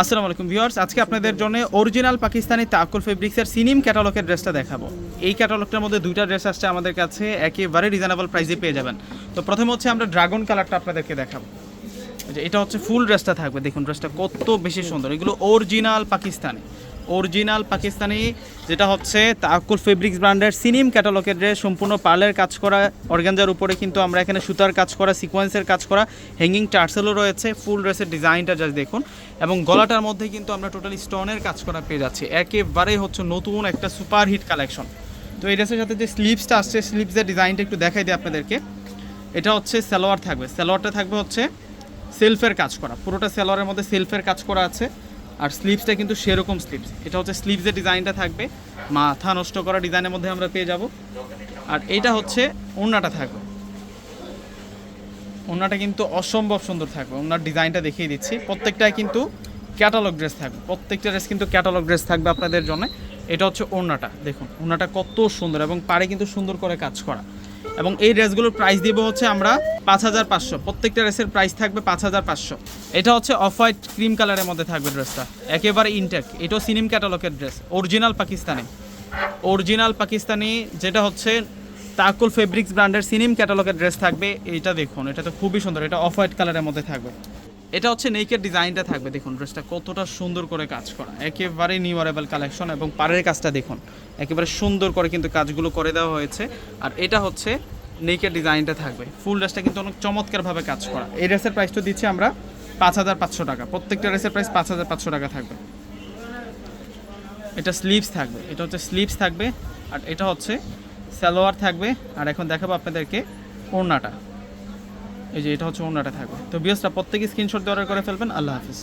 আসসালামু আলাইকুম ভিউয়ার্স, আজকে আপনাদের জন্য অরিজিনাল পাকিস্তানি তাকুল ফেব্রিক্সের সিনিম ক্যাটালগের ড্রেসটা দেখাবো। এই ক্যাটালগটার মধ্যে দুইটা ড্রেস আসছে আমাদের কাছে, একেবারে রিজনেবল প্রাইসে পেয়ে যাবেন। তো প্রথম হচ্ছে আমরা ড্রাগন কালারটা আপনাদেরকে দেখাবো। এটা হচ্ছে ফুল ড্রেসটা থাকবে, দেখুন ড্রেসটা কত বেশি সুন্দর, এগুলো অরিজিনাল পাকিস্তানি। অরিজিনাল পাকিস্তানি, যেটা হচ্ছে তাকুল ফেব্রিক্স ব্র্যান্ডের সিনিম ক্যাটালগের ড্রেস সম্পূর্ণ পার্লের কাজ করা অর্গানজার উপরে কিন্তু আমরা এখানে সুতার কাজ করা সিকোয়েন্সের কাজ করা হ্যাঙ্গিং টার্সেলও রয়েছে ফুল ড্রেসের ডিজাইনটা জাস্ট দেখুন। এবং গলাটার মধ্যে কিন্তু আমরা টোটালি স্টোনের কাজ করা পেয়ে যাচ্ছি। একেবারেই হচ্ছে নতুন একটা সুপার হিট কালেকশন তো এই ড্রেসের সাথে যে স্লিপসটা আসছে স্লিপসের ডিজাইনটা একটু দেখাই দিই আপনাদেরকে। এটা হচ্ছে সালোয়ার থাকবে। সালোয়ারটা থাকবে হচ্ছে সেলফের কাজ করা। পুরোটা সালোয়ারের মধ্যে সেলফের কাজ করা আছে। আর স্লিভসটা কিন্তু সেরকম স্লিভস এটা হচ্ছে স্লিভসের ডিজাইনটা থাকবে। মাথা নষ্ট করা ডিজাইনের মধ্যে আমরা পেয়ে যাব। আর এটা হচ্ছে ওড়নাটা থাকবে। ওড়নাটা কিন্তু অসম্ভব সুন্দর থাকবে। ওনার ডিজাইনটা দেখিয়ে দিচ্ছি। প্রত্যেকটাই কিন্তু ক্যাটালগ ড্রেস থাকবে। প্রত্যেকটা ড্রেস কিন্তু ক্যাটালগ ড্রেস থাকবে আপনাদের জন্য। এটা হচ্ছে ওড়নাটা। দেখুন, ওড়নাটা কত সুন্দর এবং পাড়ে কিন্তু সুন্দর করে কাজ করা। এবং এই ড্রেসগুলোর প্রাইস দিব হচ্ছে আমরা পাঁচ হাজার পাঁচশো। প্রত্যেকটা ড্রেসের প্রাইস থাকবে পাঁচ হাজার পাঁচশো। এটা হচ্ছে অফ হোয়াইট ক্রিম কালারের মধ্যে থাকবে ড্রেসটা। একেবারে ইনটেক এটাও সিনেম ক্যাটালগের dress original Pakistani original Pakistani যেটা হচ্ছে তাকুল ফেব্রিক্স ব্র্যান্ডের সিনেম ক্যাটালগের ড্রেস থাকবে। এটা দেখুন, এটা তো খুবই সুন্দর। এটা অফ হোয়াইট কালারের মধ্যে থাকবে। এটা হচ্ছে নেকের ডিজাইনটা থাকবে, দেখুন ড্রেসটা কতটা সুন্দর করে কাজ করা। একেবারে নিউ অ্যারেবল কালেকশন এবং পাড়ের কাজটা দেখুন, একেবারে সুন্দর করে কিন্তু কাজগুলো করে দেওয়া হয়েছে। আর এটা হচ্ছে নেইকের ডিজাইনটা থাকবে ফুল ড্রেসটা কিন্তু অনেক চমৎকারভাবে কাজ করা। এই ড্রেসের প্রাইসটা দিচ্ছি আমরা পাঁচ হাজার পাঁচশো টাকা, প্রত্যেকটা ড্রেসের প্রাইস পাঁচ হাজার পাঁচশো টাকা থাকবে। এটা স্লিভস থাকবে, এটা হচ্ছে স্লিভস থাকবে, আর এটা হচ্ছে সালোয়ার থাকবে। আর এখন দেখাবো আপনাদেরকে ওড়নাটা। এই যে এটা হচ্ছে অন্যটা থাকবে। তো বিএসটা প্রত্যেকে স্ক্রিনশট অর্ডার করে ফেলবেন। আল্লাহ হাফিজ।